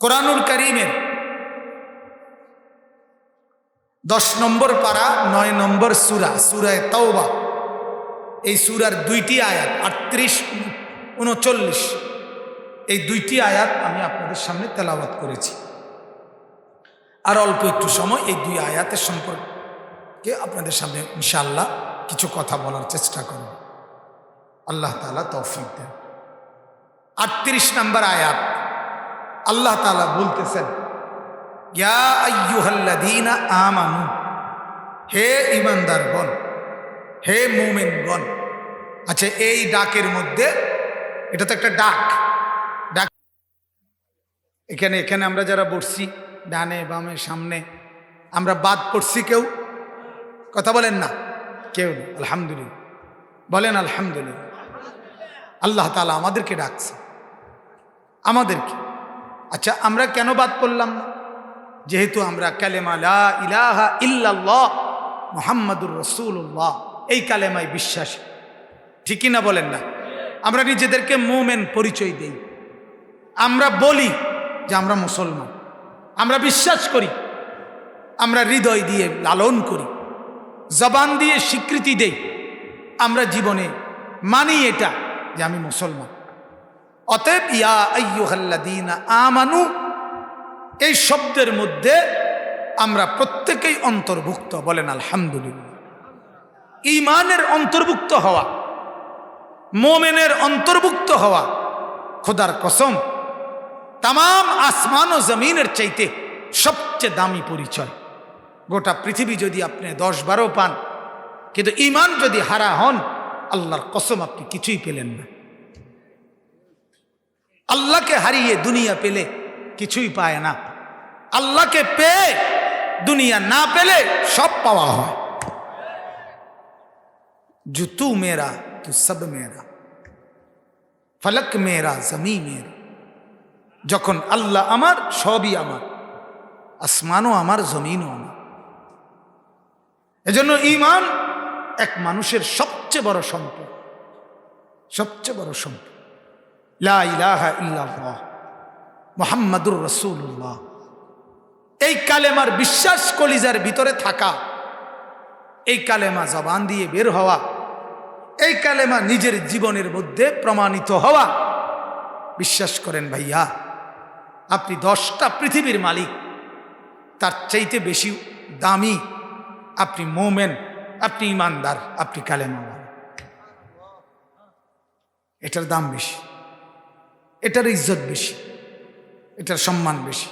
কোরআনুল করিমের দশ নম্বর পারা, নয় নম্বর সুরা, সুরায় তওবা। এই সুরার দুইটি আয়াত, আটত্রিশ, উনচল্লিশ। এই দুইটি আয়াত আমি আপনাদের সামনে তেলাওয়াত করেছি। আর অল্প একটু সময়, এই দুই আয়াতের সম্পর্কে আপনাদের সামনে ইনশাল্লাহ কিছু কথা বলার চেষ্টা করব। আল্লাহ তালা তৌফিক দেন। আটত্রিশ নম্বর আয়াত। আল্লাহ তালা বলতেছেন, ইয়া আমানু, হে ইমানদারগণ হে মুমিনগণ আচ্ছা এই ডাকের মধ্যে, এটা তো একটা ডাক। ডাক এখানে এখানে আমরা যারা বসছি, ডানে, বামে, সামনে, আমরা বাদ পড়ছি কেউ? কথা বলেন না। কেউ আলহামদুলিল্লাহ। বলেন আলহামদুলিল্লাহ। আল্লাহ তালা আমাদেরকে ডাকছে। আমাদেরকে। আচ্ছা আমরা কেন বাদ পড়লাম? না যেহেতু আমরা কালেমা লা ইলাহা ইল্লাল্লাহ মোহাম্মদুর রসুল্লাহ এই কালেমায় বিশ্বাস। ঠিকই না বলেন না? আমরা নিজেদেরকে মোমেন পরিচয় দেই। আমরা বলি যে আমরা মুসলমান। আমরা বিশ্বাস করি। আমরা হৃদয় দিয়ে লালন করি। জবান দিয়ে স্বীকৃতি দেই। আমরা জীবনে মানি এটা যে আমি মুসলমান। অতএব, ইয়া আইয়ুহাল্লাদিনা আমানু, এই শব্দের মধ্যে আমরা প্রত্যেকেই অন্তর্ভুক্ত, বলেন আলহামদুলিল্লাহ। ইমানের অন্তর্ভুক্ত হওয়া, মোমেনের অন্তর্ভুক্ত হওয়া, খোদার কসম তাম আসমান ও জমিনের চাইতে সবচেয়ে দামি পরিচয়। গোটা পৃথিবী যদি আপনি দশ বারো পান, কিন্তু ইমান যদি হারা হন, আল্লাহর কসম আপনি কিছুই পেলেন না। আল্লাহকে হারিয়ে দুনিয়া পেলে কিছুই পায় না। আল্লাহকে পেয়ে দুনিয়া না পেলে সব পাওয়া হয়। মেরা তু সব মেরা ফলক মেরা জমি মেরা যখন আল্লাহ আমার, সবই আমার, আসমানও আমার, জমিনও আমার। এজন্য ইমান এক মানুষের সবচেয়ে বড় সম্পদ, সবচেয়ে বড় সম্পদ। লা ইলাহা ইল্লাল্লাহ, মোহাম্মদুর রসুল্লাহ এই কালেমার বিশ্বাস কলিজার ভিতরে থাকা, এই কালেমা জবান দিয়ে বের হওয়া, এই কালেমা নিজের জীবনের মধ্যে প্রমাণিত হওয়া, বিশ্বাস করেন ভাইয়া, আপনি দশটা পৃথিবীর মালিক, তার চাইতে বেশি দামি, আপনি মোমেন, আপনি ইমানদার, আপনি কালেমা এটার দাম বেশি। এটার ইজ্জত বেশি, এটার সম্মান বেশি।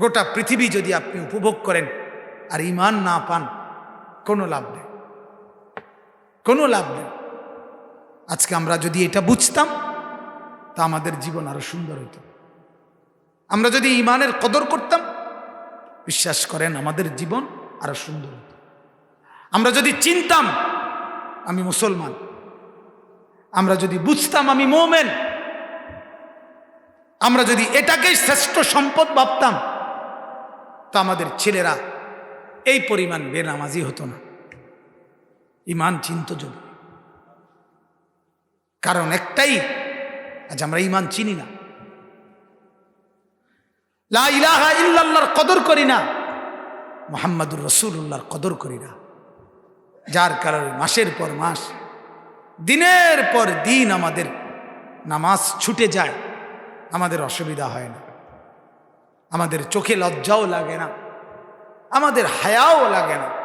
গোটা পৃথিবী যদি আপনি উপভোগ করেন আর ইমান না পান, কোনো লাভ নেই। কোনো লাভ নেই। আজকে আমরা যদি এটা বুঝতাম, তা আমাদের জীবন আরও সুন্দর হতো আমরা যদি ইমানের কদর করতাম, বিশ্বাস করেন আমাদের জীবন আরও সুন্দর হতো আমরা যদি চিনতাম, আমি মুসলমান। আমরা যদি বুঝতাম আমি মোমেন আমরা যদি এটাকেই শ্রেষ্ঠ সম্পদ ভাবতাম, তা আমাদের ছেলেরা এই পরিমাণ বেনামাজি হতো না। ইমান চিন্ত যদি। কারণ একটাই, আজ আমরা ইমান চিনি না। লা ইলাহা ইল্লাল্লাহর কদর করি না, মোহাম্মদুর রসুল্লাহর কদর করি না। যার কারণে মাসের পর মাস, দিনের পর দিন আমাদের নামাজ ছুটে যায়। আমাদের অসুবিধা হয় না। আমাদের চোখে লজ্জাও লাগে না। আমাদের হায়াও লাগে না!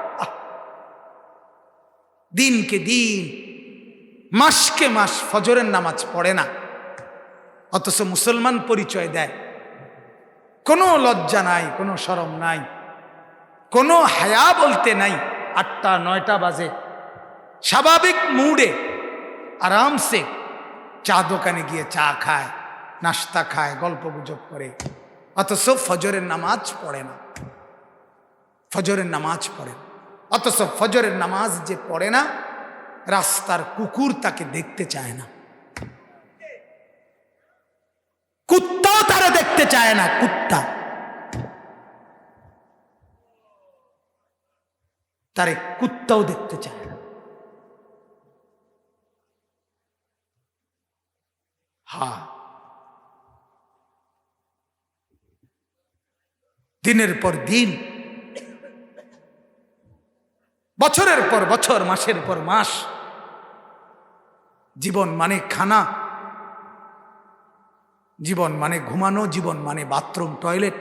দিনকে দিন, মাসকে মাস ফজরের নামাজ পড়ে না। অথচ মুসলমান পরিচয় দেয়। কোনো লজ্জা নাই, কোনো সরম নাই। কোনো হায়া বলতে নাই। আটটা, নয়টা বাজে। স্বাভাবিক মুডে, আরামসে চা দোকানে গিয়ে চা খায়। নাস্তা খায়, গল্প গুজব করে। অথচ ফজরের নামাজ পড়ে না। ফজরের নামাজ পড়ে। না। অথচ ফজরের নামাজ যে পড়ে না, রাস্তার কুকুর তাকে দেখতে চায় না। কুত্তাও তারা দেখতে চায় না, কুত্তা। তারে কুত্তাও দেখতে চায় না। হ্যাঁ দিনের পর দিন, বছরের পর বছর, মাসের পর মাস, জীবন মানে খানা, জীবন মানে ঘুমানো, জীবন মানে বাথরুম, টয়লেট।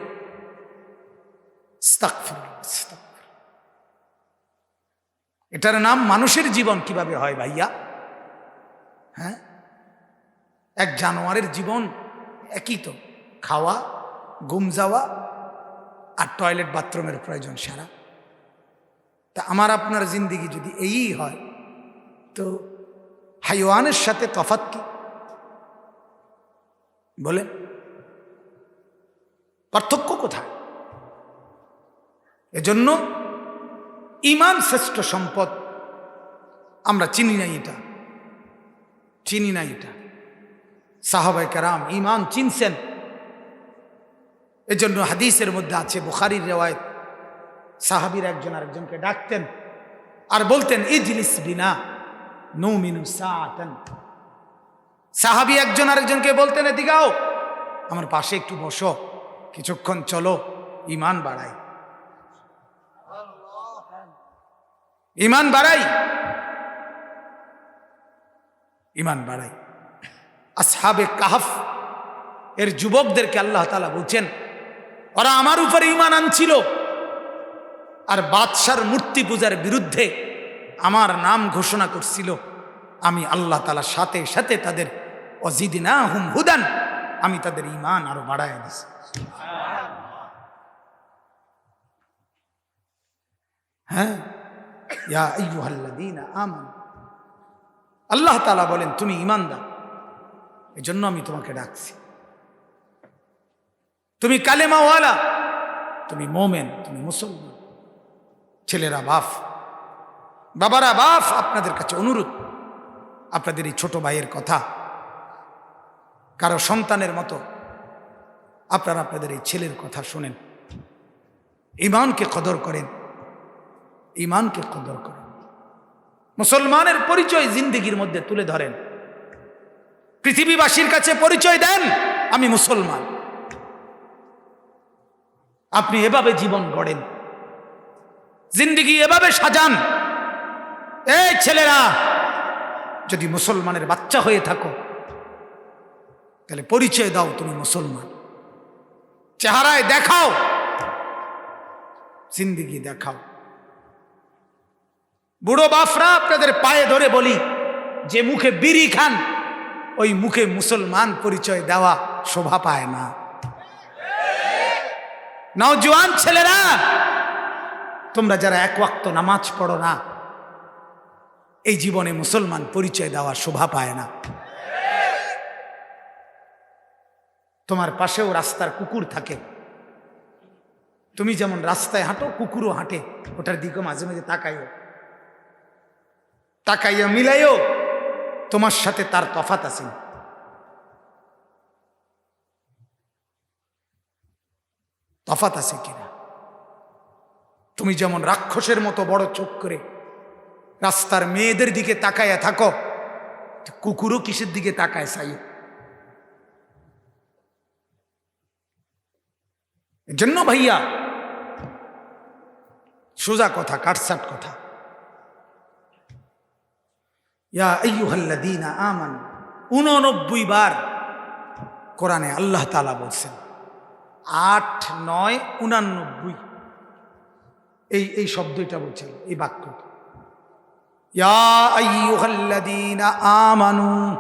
এটার নাম মানুষের জীবন কীভাবে হয় ভাইয়া? হ্যাঁ? এক জানোয়ারের জীবন একই তো, খাওয়া, ঘুম যাওয়া আর টয়লেট বাথরুমের প্রয়োজন সারা। তা আমার আপনার জিন্দিগি যদি এই হয়, তো হাইওয়ানের সাথে তফাত কি? বলেন। পার্থক্য কোথায়? এজন্য ইমান শ্রেষ্ঠ সম্পদ, আমরা চিনি নাই এটা। চিনি নাই এটা। সাহাবাই কারাম ইমান চিনছেন। এজন্য হাদিসের মধ্যে আছে, বুখারির রেওয়ায়ত। সাহাবির একজন আরেকজনকে ডাকতেন আর বলতেন, ইজলিস বিনা নৌমিনু সাআতান। সাহাবি একজন আরেকজনকে বলতেন এদিকাও আমার পাশে একটু বসো, কিছুক্ষণ চলো ইমান বাড়াই। ইমান বাড়াই। ইমান বাড়াই। আসহাবে কাহাফ, এর যুবকদেরকে আল্লাহ তালা বলছেন ওরা আমার উপরে ইমান আনছিল। আর বাদশার মূর্তি পূজার বিরুদ্ধে আমার নাম ঘোষণা করছিল। আমি আল্লাহ তালার সাথে সাথে তাদের অজিদিনা হুম হুদান, আমি তাদের ইমান আরও বাড়ায় দিছি। হ্যাঁ? আল্লাহ তালা বলেন, তুমি ঈমানদার। এজন্য আমি তোমাকে ডাকছি। তুমি কালেমাওয়ালা। তুমি মোমেন, তুমি মুসলমান। ছেলেরা বাফ। বাবারা বাফ, আপনাদের কাছে অনুরোধ। আপনাদের এই ছোট ভাইয়ের কথা। কারও সন্তানের মতো আপনারা আপনাদের এই ছেলের কথা শোনেন। ইমানকে কদর করেন। ইমানকে কদর করেন। মুসলমানের পরিচয় জিন্দিগির মধ্যে তুলে ধরেন। পৃথিবীবাসীর কাছে পরিচয় দেন, আমি মুসলমান। আপনি এভাবে জীবন গড়েন। জিন্দিগি এভাবে সাজান। এই ছেলেরা, যদি মুসলমানের বাচ্চা হয়ে থাকো, তাহলে পরিচয় দাও তুমি মুসলমান। চেহারায় দেখাও। জিন্দিগি দেখাও। বুড়ো বাফরা, আপনাদের পায়ে ধরে বলি, যে মুখে বিড়ি খান, ওই মুখে মুসলমান পরিচয় দেওয়া শোভা পায় না। নওজোয়ান ছেলেরা, তোমরা যারা এক ওয়াক্ত নামাজ পড়ো না, এই জীবনে মুসলমান পরিচয় দেওয়ার শোভা পায় না। তোমার পাশেও রাস্তার কুকুর থাকে। তুমি যেমন রাস্তায় হাঁটো, কুকুরও হাঁটে। ওটার দিকে মাঝে মাঝে তাকাইও তাকাইয়া মিলাইও, তোমার সাথে তার তফাত আছে। তফাত আছে কিনা? তুমি যেমন রাক্ষসের মতো বড় চোখ করে রাস্তার মেয়েদের দিকে তাকাইয়া থাকো কুকুরও কিসের দিকে তাকায় সাই জন্য ভাইয়া, সোজা কথা কাটসাট কথা। ইয়া আমানু, উননব্বই বার কোরআনে আল্লাহ তাআলা বলছেন আট, নয়, উনানব্বই। এই এই শব্দটা বলছেন এই বাক্যটা। আমানু,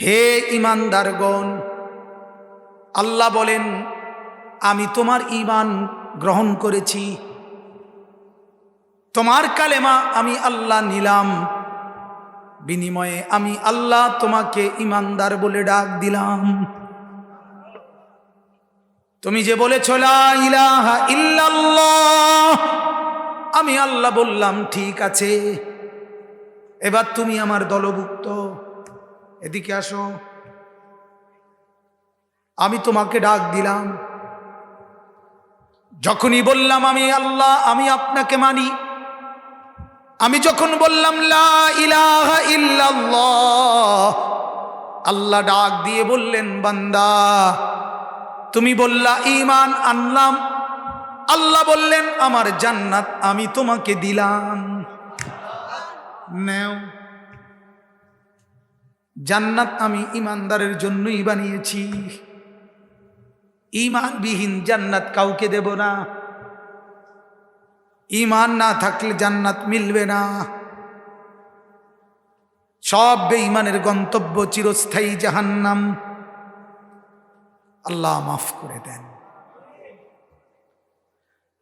হে ইমানদারগণ আল্লাহ বলেন, আমি তোমার ঈমান গ্রহণ করেছি। তোমার কালেমা আমি আল্লাহ নিলাম। বিনিময়ে আমি আল্লাহ তোমাকে ইমানদার বলে ডাক দিলাম। তুমি যে বলেছ ইলাহা ইল্লাল্লাহ আমি আল্লাহ বললাম, ঠিক আছে। এবার তুমি আমার দলভুক্ত। এদিকে আসো। আমি তোমাকে ডাক দিলাম। যখনই বললাম, আমি আল্লাহ, আমি আপনাকে মানি আমি যখন বললাম, লা ইলাহা আল্লাহ ডাক দিয়ে বললেন, বান্দা তুমি বললা ইমান আনলাম। আল্লাহ বললেন, আমার জান্নাত আমি তোমাকে দিলাম। নেও। জান্নাত আমি ইমানদারের জন্যই বানিয়েছি। ইমানবিহীন জান্নাত কাউকে দেব না। ইমান না থাকলে জান্নাত মিলবে না। সব বেঈমানের গন্তব্য চিরস্থায়ী জাহান্নাম। আল্লাহ মাফ করে দেন।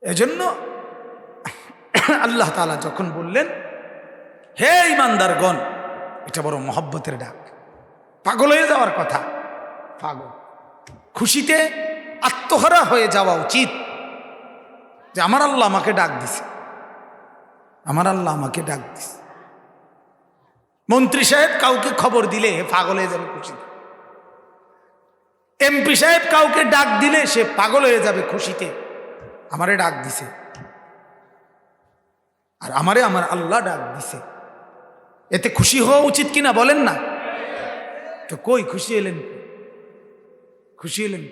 এজন্য আল্লাহ তালা যখন বললেন, হে ইমানদারগণ এটা বড় মহব্বতের ডাক। পাগল হয়ে যাওয়ার কথা। পাগল। খুশিতে আত্মহারা হয়ে যাওয়া উচিত যে আমার আল্লাহ আমাকে ডাক দিছে। আমার আল্লাহ আমাকে ডাক দিছে। মন্ত্রী সাহেব কাউকে খবর দিলে পাগল হয়ে যাবে খুশিতে। এমপি সাহেব কাউকে ডাক দিলে সে পাগল হয়ে যাবে খুশিতে। আমারে ডাক দিছে। আর আমারে আমার আল্লাহ ডাক দিছে। এতে খুশি হওয়া উচিত কিনা বলেন না? তো কই খুশি এলেন খুশি এলেন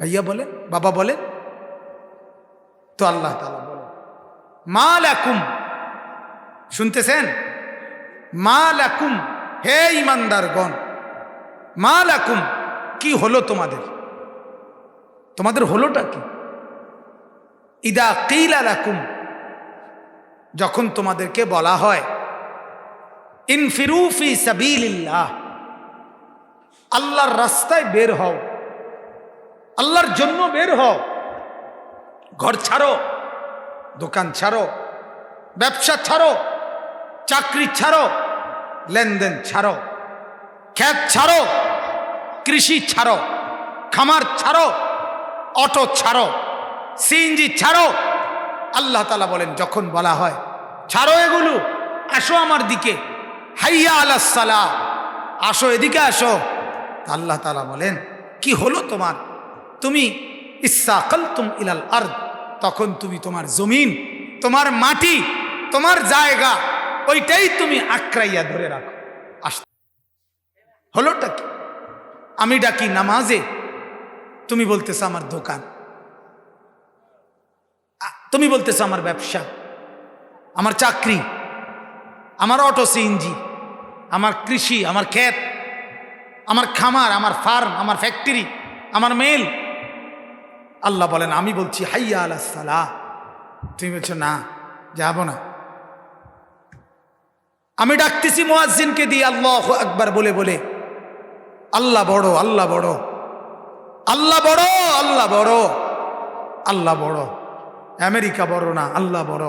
ভাইয়া বলেন, বাবা বলেন। তো আল্লাহ তালা বলেন মা লাকুম শুনতেছেন? মা লাকুম হে ইমানদারগণ মা লাকুম, কি হলো তোমাদের? তোমাদের হলোটা কি? ইদা কিলা লাকুম, যখন তোমাদেরকে বলা হয় ইনফিরুফি সাবিল্লাহ আল্লাহর রাস্তায় বের হও, আল্লাহর জন্য বের হও, ঘর ছাড়ো, দোকান ছাড়ো, ব্যবসা ছাড়ো, চাকরি ছাড়ো, লেনদেন ছাড়ো। খ্যাত ছাড়ো, কৃষি ছাড়ো, খামার ছাড়ো, অটো ছাড়ো, সিএনজি ছাড়ো। আল্লাহ তালা বলেন, যখন বলা হয়, ছাড়ো এগুলো, আসো আমার দিকে। হাইয়া আলাহ আসো এদিকে আসো। আল্লাহ তালা বলেন, কি হলো তোমার? তুমি ইসাকল তুম ইলাল আর্দ, তখন তুমি তোমার জমিন, তোমার মাটি, তোমার জায়গা, ওইটাই তুমি আক্রাইয়া ধরে রাখো। হলোটা কি? আমি ডাকি নামাজে, তুমি বলতেছো আমার দোকান। তুমি বলতেছো আমার ব্যবসা, আমার চাকরি, আমার অটো সিএনজি, আমার কৃষি, আমার ক্ষেত, আমার খামার, আমার ফার্ম, আমার ফ্যাক্টরি, আমার মেল। আল্লাহ বলেন, আমি বলছি, হাইয়া আল্লাহ সালাহ তুমি বলছো, না, যাব না। আমি ডাকতেছি মোয়াজ্জিনকে দিয়ে আল্লাহ একবার বলে বলে। আল্লাহ বড় আল্লাহ বড় আল্লাহ বড় আল্লাহ বড় আল্লাহ বড় আমেরিকা বড় না আল্লাহ বড়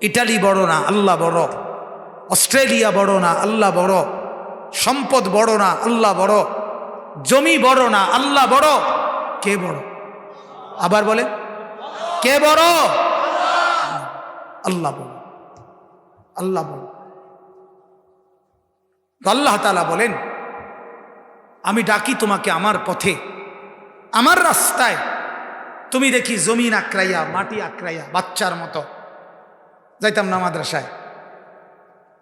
ইটালি বড় না আল্লাহ বড় অস্ট্রেলিয়া বড় না আল্লাহ বড় সম্পদ বড় না আল্লাহ বড় জমি বড় না আল্লাহ বড় কে বড় আবার বলে কে বড় আল্লাহ বড় আল্লাহ বড় আল্লাহ তালা বলেন আমি ডাকি তোমাকে আমার পথে, আমার রাস্তায়। তুমি দেখি জমিন আক্রাইয়া মাটি আক্রাইয়া বাচ্চার মতো। যাইতাম না মাদ্রাসায়,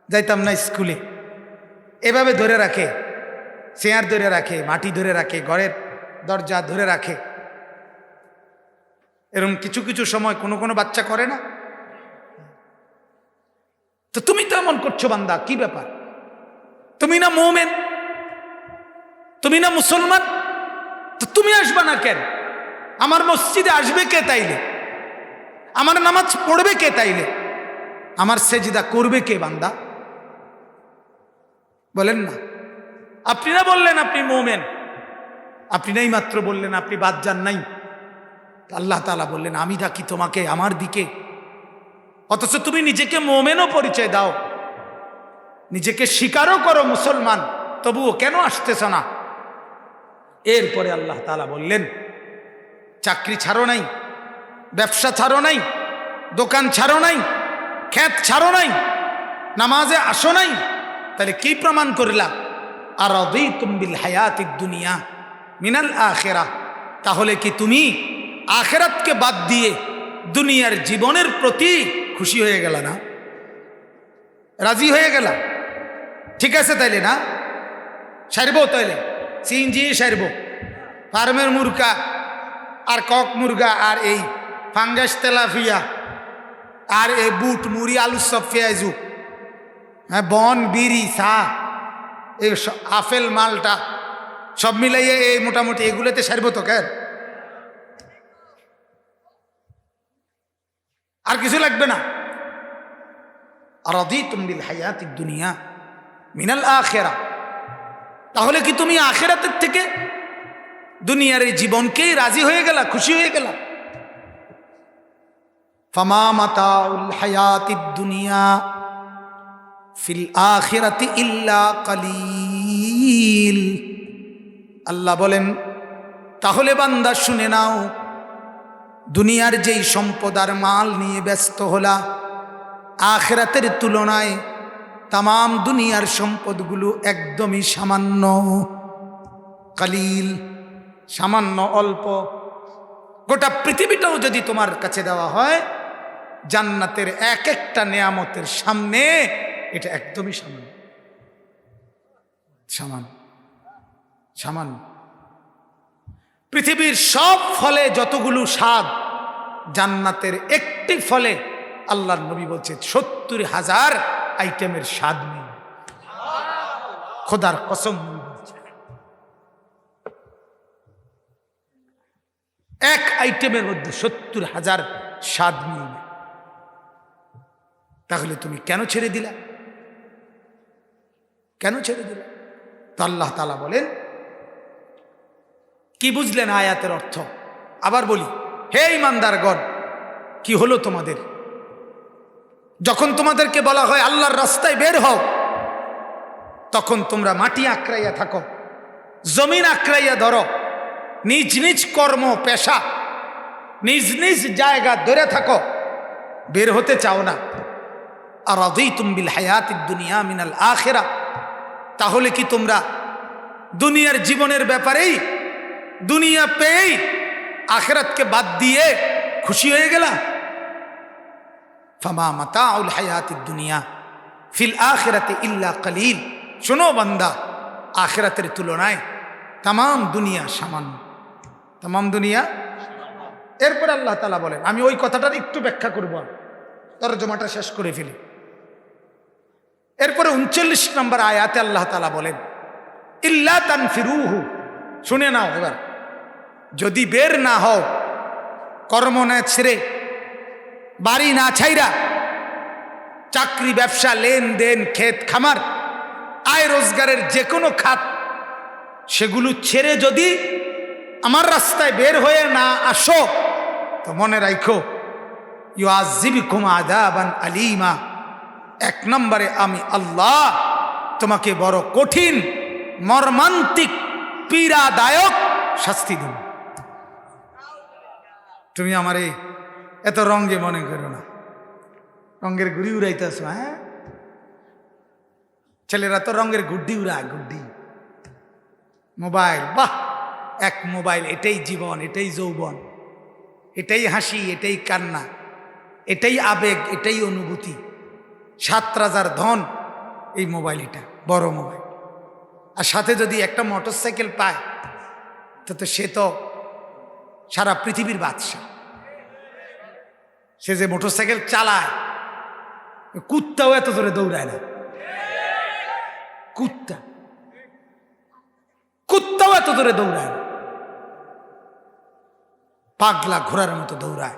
যাইতাম না স্কুলে। এভাবে ধরে রাখে, চেয়ার ধরে রাখে, মাটি ধরে রাখে, ঘরের দরজা ধরে রাখে। এরকম কিছু কিছু সময় কোনো কোনো বাচ্চা করে না। তো তুমি তো এমন করছ বান্দা, কি ব্যাপার? তুমি না মোমেন? তুমি না মুসলমান? তো তুমি আসবা না কেন? আমার মসজিদে আসবে কে তাইলে? আমার নামাজ পড়বে কে তাইলে? আমার সেজিদা করবে কে বান্দা? বলেন না। আপনি না বললেন আপনি মোমেন। আপনি নাই মাত্র বললেন, আপনি বাদ যান নাই। আল্লাহ তালা বললেন, আমি ডাকি তোমাকে আমার দিকে। অথচ তুমি নিজেকে মোমেনও পরিচয় দাও। নিজেকে স্বীকারও করো মুসলমান। তবুও কেন আসতেছ না? এরপরে আল্লাহ তালা বললেন, চাকরি ছাড়ো নাই, ব্যবসা ছাড়ো নাই, দোকান ছাড়ো নাই খ্যাত ছাড়ো নাই, নামাজে আসো নাই। তাহলে কি প্রমাণ করলা? আর তুমবিল হায়াতিক দুনিয়া মিনাল আখেরা। তাহলে কি তুমি আখেরাতকে বাদ দিয়ে দুনিয়ার জীবনের প্রতি খুশি হয়ে গেল না? রাজি হয়ে গেল? ঠিক আছে তাইলে না? সারবো তাইলে? সিএনজি সারবো। ফার্মের মুরগা আর কক মুরগা আর এই ফাঙ্গাস তেলাফিয়া আর এই বুট, মুড়ি, আলু সব পেঁয়াজু। হ্যাঁ বন, বিড়ি, চা, এই স- আপেল, মালটা সব মিলাইয়ে এই মোটামুটি এগুলোতে সারব তো কেন আর কিছু লাগবে না। আর অদি তুমিল হায়াতি দুনিয়া মিনাল আখেরা। তাহলে কি তুমি আখেরাতের থেকে দুনিয়ার এই জীবনকেই রাজি হয়ে গেলা, খুশি হয়ে গেলা? ফামা মাতাউল হায়াতি দুনিয়া ফিল আখিরাতি ইল্লা কালিল। আল্লাহ বলেন, তাহলে বান্দা শুনে নাও, দুনিয়ার যেই সম্পদ আর মাল নিয়ে ব্যস্ত হলা, আখেরাতের তুলনায় তাম দুনিয়ার সম্পদগুলো একদমই সামান্য। কালিল, সামান্য অল্প। গোটা পৃথিবীটাও যদি তোমার কাছে দেওয়া হয়, জান্নাতের এক একটা নেয়ামতের সামনে এটা একদমই সামান্য। সামান্য। সামান্য। পৃথিবীর সব ফলে যতগুলো স্বাদ, জান্নাতের একটি ফলে আল্লাহর নবী বলছে, সত্তর হাজার আইটেমের স্বাদ নেই। খোদার কসম এক আইটেমের মধ্যে সত্তর হাজার স্বাদ মিলবে তাহলে তুমি কেন ছেড়ে দিলা? কেন ছেড়ে দিলা? তো আল্লাহ তালা বলেন, কি বুঝলেন আয়াতের অর্থ? আবার বলি, হে ইমানদারগণ, কি হলো তোমাদের? যখন তোমাদেরকে বলা হয় আল্লাহর রাস্তায় বের হও, তখন তোমরা মাটি আঁকড়াইয়া থাকো, জমিন আঁকড়াইয়া ধরো, নিজ নিজ কর্ম পেশা, নিজ নিজ জায়গা ধরে থাকো, বের হতে চাও না। আর অদই তুমবিল হায়াত দুনিয়া মিনাল আখেরা, তাহলে কি তোমরা দুনিয়ার জীবনের ব্যাপারেই, দুনিয়া পেয়েই আখেরাতকে বাদ দিয়ে খুশি হয়ে গেলা? ফামা মাতাউল হায়াতিদ দুনিয়া। ফিল আখেরাতে ইল্লা কালিল। শোনো বান্দা, আখেরাতের তুলনায় তাম দুনিয়া সামান্য। তাম দুনিয়া এরপর আল্লাহ তালা বলেন, আমি ওই কথাটার একটু ব্যাখ্যা করব। তর্জমাটা শেষ করে ফেলি। এরপরে উনচল্লিশ নম্বর আয়াতে আল্লাহ তালা বলেন, ইল্লা তান ফিরুহু শুনে নাও এবার। যদি বের না হও কর্ম না ছেড়ে বাড়ি না ছাইরা চাকরি, ব্যবসা, লেনদেন, ক্ষেত খামার, আয় রোজগারের যে কোনো খাত, সেগুলো ছেড়ে যদি আমার রাস্তায় বের হয়ে না আসো, তো মনে রাখো ইউ আজিবিকুম আদাবান আলিমা। এক নম্বরে আমি আল্লাহ তোমাকে বড় কঠিন, মর্মান্তিক, পীড়াদায়ক শাস্তি দেব। তুমি আমারে এত রঙ্গে মনে করো না। রঙের গুড়ি উড়াইতেছ হ্যাঁ? ছেলেরা তো রঙের গুড্ডি উড়ায়, গুড্ডি। মোবাইল, বাহ! এক মোবাইল, এটাই জীবন, এটাই যৌবন। এটাই হাসি, এটাই কান্না। এটাই আবেগ, এটাই অনুভূতি। সাত রাজার ধন এই মোবাইল এটা, বড় মোবাইল। আর সাথে যদি একটা মোটর সাইকেল পায় তো সে তো সারা পৃথিবীর বাদশা সে যে মোটর সাইকেল চালায়, কুত্তাও এত জোরে দৌড়ায় না। কুত্তা। কুত্তাও এত জোরে দৌড়ায় না। পাগলা ঘোড়ার মতো দৌড়ায়।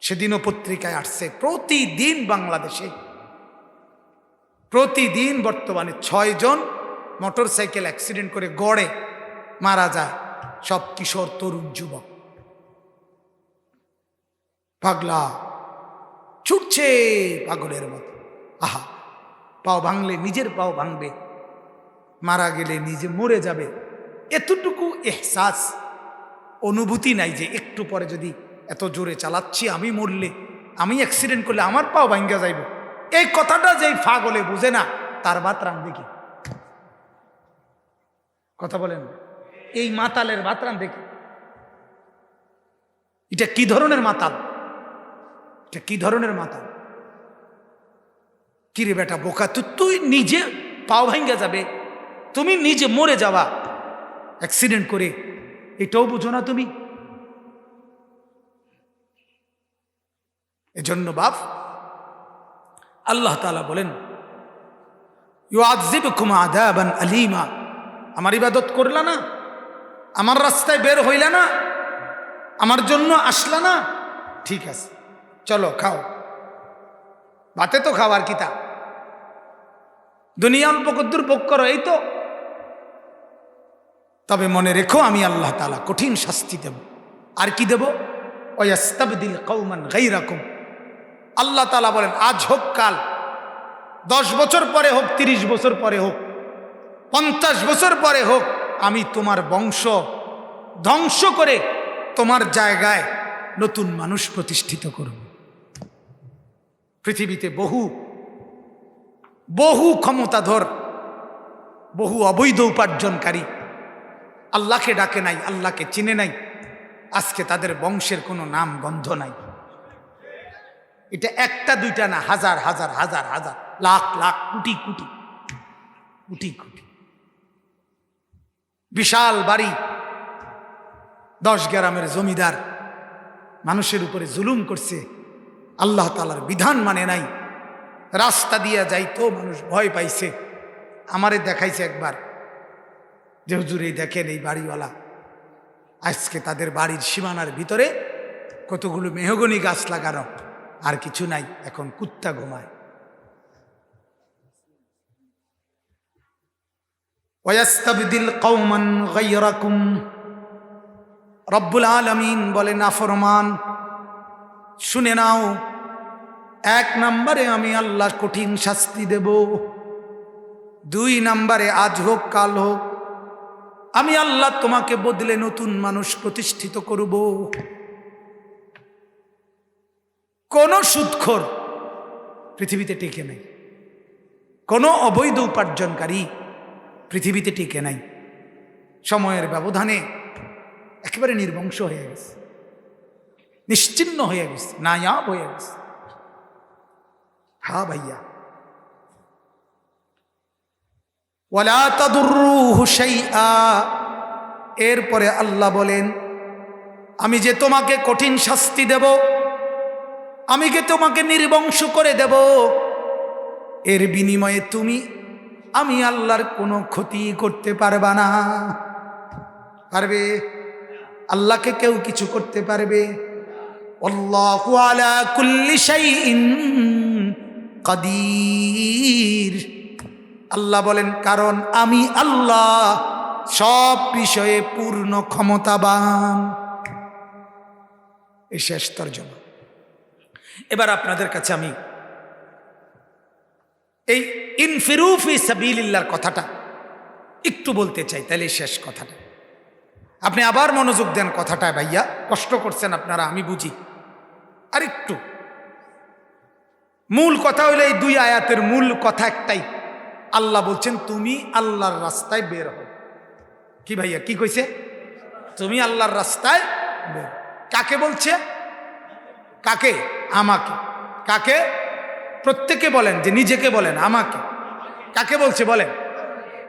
সেদিনও পত্রিকায় আসছে, প্রতিদিন বাংলাদেশে। প্রতিদিন বর্তমানে ছয়জন মোটর সাইকেল অ্যাক্সিডেন্ট করে গড়ে মারা যায় সব কিশোর, তরুণ, যুবক। পাগলা। ছুটছে পাগলের মতো। আহা, পাও ভাঙলে, নিজের পাও ভাঙবে। মারা গেলে নিজে মরে যাবে। এতটুকু এহসাস, অনুভূতি নাই যে একটু পরে যদি এত জোরে চালাচ্ছি, আমি মরলে, আমি অ্যাক্সিডেন্ট করলে আমার পাও ভাঙ্গা যাইব। এই কথাটা যেই ফাগলে বুঝে না, তার ভাত রান্ধে কি? কথা বলেন। এই মাতালের ভাত রান্ধে কি? এটা কি ধরনের মাতাল? এটা কি ধরনের মাতাল কি রে বেটা, বোকা, তো তুই নিজে পাও ভাঙ্গা যাবে। তুমি নিজে মরে যাওয়া অ্যাক্সিডেন্ট করে। এটাও বুঝো না তুমি। এজন্য বাপ, আল্লাহ তালা বলেন ইউআজিবকুম আযাবান আলিমা। আমার ইবাদত করলা না? আমার রাস্তায় বের হইলা না? আমার জন্য আসলা না? ঠিক আছে। চলো খাও। ভাতে তো খাও খাওয়ার কিতা। দুনিয়া অল্প কদ্দুর ভোগ করো, এই তো। তবে মনে রেখো আমি আল্লাহ তালা কঠিন শাস্তি দেব। আর কি দেব? ওয়াস্তাবদিল কৌমান গাইরাকুম আল্লাহ তালা বলেন, আজ হোক কাল, দশ বছর পরে হোক, তিরিশ বছর পরে হোক, পঞ্চাশ বছর পরে হোক, আমি তোমার বংশ ধ্বংস করে তোমার জায়গায় নতুন মানুষ প্রতিষ্ঠিত করব। পৃথিবীতে বহু বহু ক্ষমতাধর, বহু অবৈধ উপার্জনকারী আল্লাহকে ডাকে নাই, আল্লাহকে চিনে নাই। আজকে তাদের বংশের কোনো নাম, গন্ধ নাই। এটা একটা, দুইটা না, হাজার হাজার হাজার হাজার, লাখ লাখ, কোটি কোটি কোটি কোটি। বিশাল বাড়ি, দশ গ্রামের জমিদার, মানুষের উপরে জুলুম করছে। আল্লাহ তালার বিধান মানে নাই। রাস্তা দিয়া যাইতো মানুষ ভয় পাইছে। আমারে দেখাইছে একবার। যে হুজুর, এই দেখেন এই বাড়িওয়ালা। আজকে তাদের বাড়ির সীমানার ভিতরে কতগুলো মেহগনি গাছ লাগানো। আর কিছু নাই, এখন কুত্তা ঘুমায়। ওয়াস্তাবদিল কৌমান গাইরাকুম রব্বুল আলমিন বলে, নাফরমান, শুনে নাও এক নম্বরে আমি আল্লাহ কঠিন শাস্তি দেব। দুই নম্বরে আজ হোক, কাল হোক, আমি আল্লাহ তোমাকে বদলে নতুন মানুষ প্রতিষ্ঠিত করব। কোন সুৎখর পৃথিবীতে টিকে নাই। কোনো অবৈধ উপার্জনকারী পৃথিবীতে টিকে নাই। সময়ের ব্যবধানে একেবারে নির্বংশ হয়ে গেছে। নিশ্চিন্ন হয়ে গেছে, নায়াব হয়ে গেছে। হা ভাইয়া। ওয়ালা তাদুরুহু শাইআ। এরপরে আল্লাহ বলেন, আমি যে তোমাকে কঠিন শাস্তি দেব, আমি যে তোমাকে নির্বংশ করে দেব, এর বিনিময়ে তুমি, আমি আল্লাহর কোনো ক্ষতি করতে পারবা না। পারবে? আল্লাহকে কেউ কিছু করতে পারবে? আল্লাহু আলা কুল্লি কাদির। আল্লাহ বলেন, কারণ আমি আল্লাহ, সব বিষয়ে পূর্ণ ক্ষমতাবান। এই শেষ তর্জমা। এবার আপনাদের কাছে আমি এই ইনফিরুফি সাবিল্লার কথাটা একটু বলতে চাই, তাহলে শেষ কথাটা। আপনি আবার মনোযোগ দেন কথাটায়, ভাইয়া। কষ্ট করছেন আপনারা, আমি বুঝি। আর একটু মূল কথা হইলে এই দুই আয়াতের মূল কথা একটাই। আল্লাহ বলছেন, তুমি আল্লাহর রাস্তায় বের হও। কি ভাইয়া, কি কইছে? তুমি আল্লাহর রাস্তায় বের কাকে বলছে? কাকে? আমাকে। কাকে? প্রত্যেকে বলেন যে নিজেকে বলেন, আমাকে। কাকে বলছে বলেন?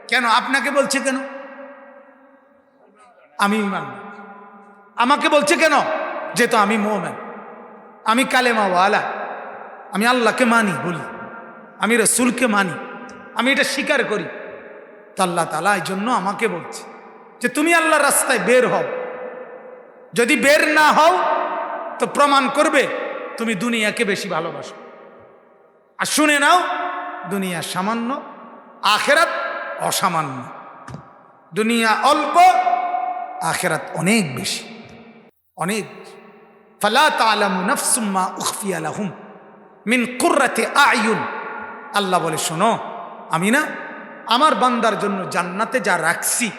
কেন? আপনাকে বলছে কেন? আমি ইমান আমাকে বলছে কেন? যেহেতু আমি মোমেন। আমি কালেমাওয়ালা। আমি আল্লাহকে মানি বলি, আমি রসুলকে মানি, আমি এটা স্বীকার করি। তো আল্লাহ তালা এই জন্য আমাকে বলছে যে তুমি আল্লাহর রাস্তায় বের হও। যদি বের না হও, তো প্রমাণ করবে তুমি দুনিয়াকে বেশি ভালোবাসো। আর শুনে নাও, দুনিয়া সামান্য, আখেরাত অসামান্য। দুনিয়া অল্প, আখেরাত অনেক বেশি। অনেক। ফালা তালামু নফসুম্মা উখফিয়া লাহুম। মিন কুর্রাতে আয়ুন। আল্লাহ বলে, শোনো, আমি না আমার বান্দার জন্য জান্নাতে যা রাখছি,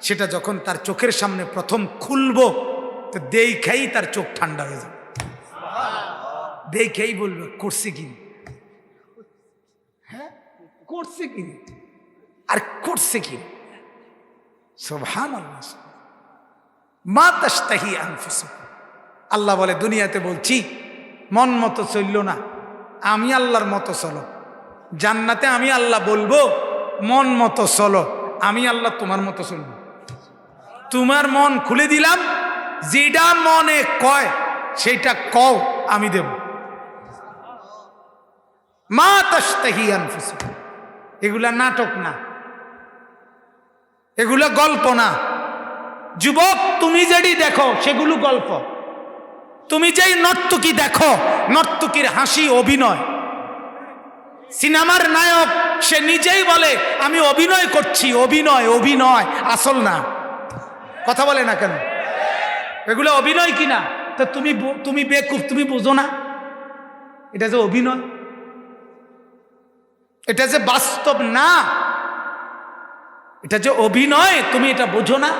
সেটা যখন তার চোখের সামনে প্রথম খুলবো, তো দেখেই তার চোখ ঠান্ডা হয়ে যাবে। দেখেই বলবে, করছি কি? হ্যাঁ করছে কি? আর করছে কি? সোভান মা তাস্তাহি আনফুসুম আল্লাহ বলে, দুনিয়াতে বলছি, মন মতো চলল না। আমি আল্লাহর মতো চলো। জান্নাতে আমি আল্লাহ বলব, মন মতো চলো। আমি আল্লাহ তোমার মতো চলবো। তোমার মন খুলে দিলাম, যেটা মনে কয়, সেটা কও, আমি দেব। মা তাস্তাহি আনফুসুকুম। এগুলা নাটক না। এগুলা গল্প না। যুবক, তুমি যেটি দেখো, সেগুলো গল্প। তুমি যেই নর্তকী দেখো, নর্তকীর হাসি অভিনয়। সিনেমার নায়ক, সে নিজেই বলে, আমি অভিনয় করছি, অভিনয় অভিনয়, আসল না। কথা বলে না কেন? এগুলো অভিনয় কিনা তো তুমি তুমি বেকুব, তুমি বোঝো না। এটা যে অভিনয়, এটা যে বাস্তব না, এটা যে অভিনয়, তুমি এটা বোঝো না।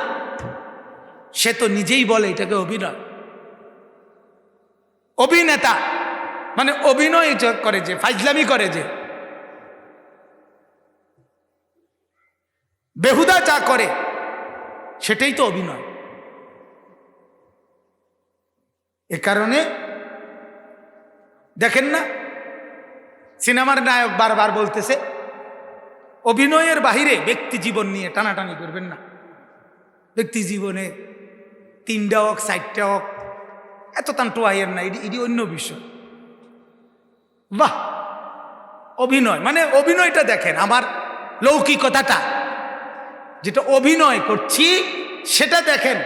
সে তো নিজেই বলে এটাকে অভিনয়। অভিনেতা। মানে অভিনয় করে যে ফাইজলামি করে যে। বেহুদা যা করে, সেটাই তো অভিনয়। এ কারণে, দেখেন না, সিনেমার নায়ক বারবার বলতেছে, অভিনয়ের বাহিরে ব্যক্তি জীবন নিয়ে টানাটানি করবেন না। ব্যক্তি জীবনে তিনটা হোক, চারটা হোক এত তান টোয়াইয়ের না এটি এটি অন্য বিষয়। বাহ! অভিনয় মানে অভিনয়টা দেখেন আমার লৌকিকতাটা। যেটা অভিনয় করছি, সেটা দেখেন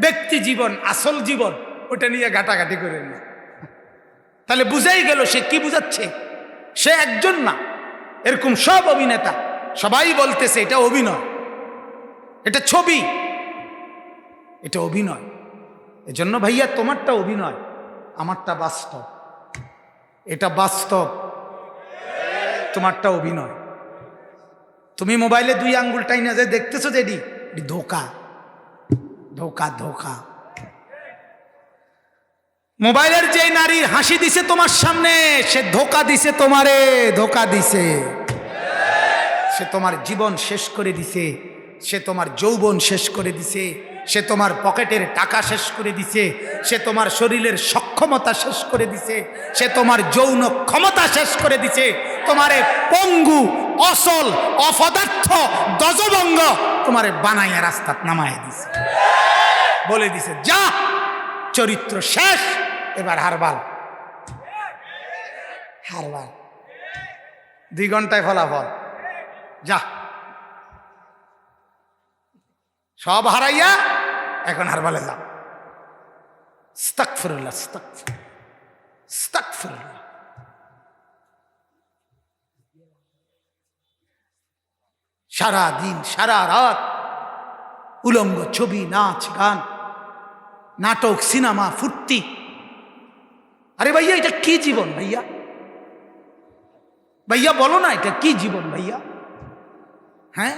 ব্যক্তি জীবন, আসল জীবন, ওটা নিয়ে ঘাটাঘাটি করেন না। তাহলে বুঝাই গেল সে কি বুঝাচ্ছে? সে একজন না, এরকম সব অভিনেতা, সবাই বলতেছে এটা অভিনয়। এটা ছবি, এটা অভিনয়। এজন্য ভাইয়া, তোমারটা অভিনয়, আমারটা বাস্তব। এটা বাস্তব। তোমারটা অভিনয়। তুমি মোবাইলে দুই আঙ্গুল টাইনা যে দেখতেছো যে এডি এডি ধোকা। ধোকা ধোকা। মোবাইলের যে নারীর হাসি দিছে তোমার সামনে, সে ধোকা দিছে তোমারে, ধোকা দিছে। সে তোমার জীবন শেষ করে দিছে, সে তোমার যৌবন শেষ করে দিছে। সে তোমার পকেটের টাকা শেষ করে দিছে, সে তোমার শরীরের সক্ষমতা শেষ করে দিছে, সে তোমার যৌন ক্ষমতা শেষ করে দিছে, তোমারে পঙ্গু, অসল, অপদার্থ দজভঙ্গ তোমারে বানাইয়া রাস্তাত নামায় দিছে। বলে দিছে, যা, চরিত্র শেষ, এবার হারবাল। হারবাল। দুই ঘন্টায় ফলাফল। যা। সব হারাইয়া এখন যাও স্তাকফিরুল্লাহ স্তাকফির স্তাকফিরুল্লাহ সারা দিন, সারা রাত উলঙ্গ ছবি, নাচ, গান, নাটক, সিনেমা, ফুর্তি। আরে ভাইয়া, এটা কি জীবন ভাইয়া? ভাইয়া, বলো না, এটা কি জীবন ভাইয়া? হ্যাঁ?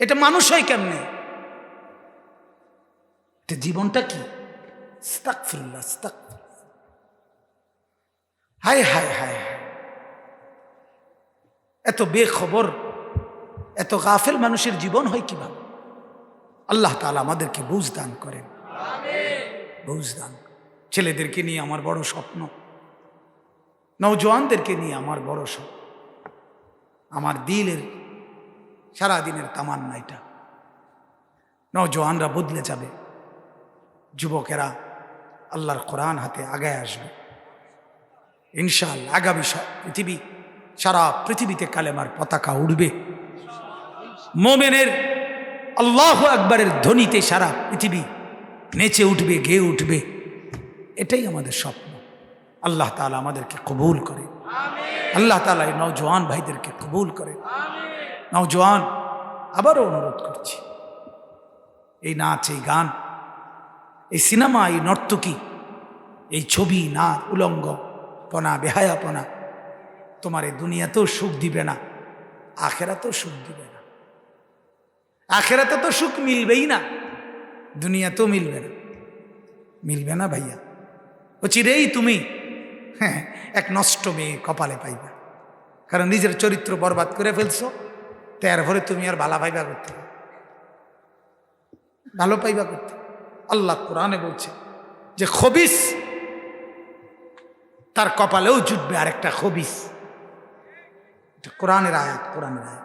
এটা মানুষ হয় কেমনে? এটা জীবনটা কি? আস্তাগফিরুল্লাহ। হায় হায় হায় এত বেখবর এত গাফেল মানুষের জীবন হয় কীভাবে? আল্লাহ তাআলা আমাদেরকে বুঝ দান করেন। বুঝ দান। ছেলেদেরকে নিয়ে আমার বড় স্বপ্ন। নৌজওয়ানদেরকে নিয়ে আমার বড় স্বপ্ন। আমার দিলের সারাদিনের তামান্না এটা। নৌজওয়ানরা বদলে যাবে। যুবকেরা আল্লাহর কোরআন হাতে আগায় আসবে। ইনশাআল্লাহ আগামী পৃথিবী সারা পৃথিবীতে কালেমার পতাকা উঠবে মোমেনের আল্লাহ আকবরের ধ্বনিতে সারা পৃথিবী নেচে উঠবে গেয়ে উঠবে। এটাই আমাদের স্বপ্ন। আল্লাহ তালা আমাদেরকে কবুল করে। আল্লাহ তালা এই নওজোয়ান ভাইদেরকে কবুল করে। নওজোয়ান আবারও অনুরোধ করছি। এই নাচ এই গান এই সিনেমা এই নর্তকী, এই ছবি না, উলঙ্গ, পনা বেহায়াপনা তোমার এই দুনিয়াতেও সুখ দিবে না, আখেরাতেও সুখ দিবে না। আখেরাতে তো সুখ মিলবেই না, দুনিয়াতেও মিলবে না। মিলবে না ভাইয়া। ও চিরেই তুমি হ্যাঁ এক নষ্ট মেয়ে কপালে পাইবা। কারণ নিজের চরিত্র বরবাদ করে ফেলছো, তো এর ভরে তুমি আর ভালো পাইবা করতে ভালো পাইবা করতে আল্লাহ কোরআনে বলছে যে খবিস তার কপালেও জুটবে আরেকটা খবিস। কোরআনের আয়াত কোরআনের আয়াত।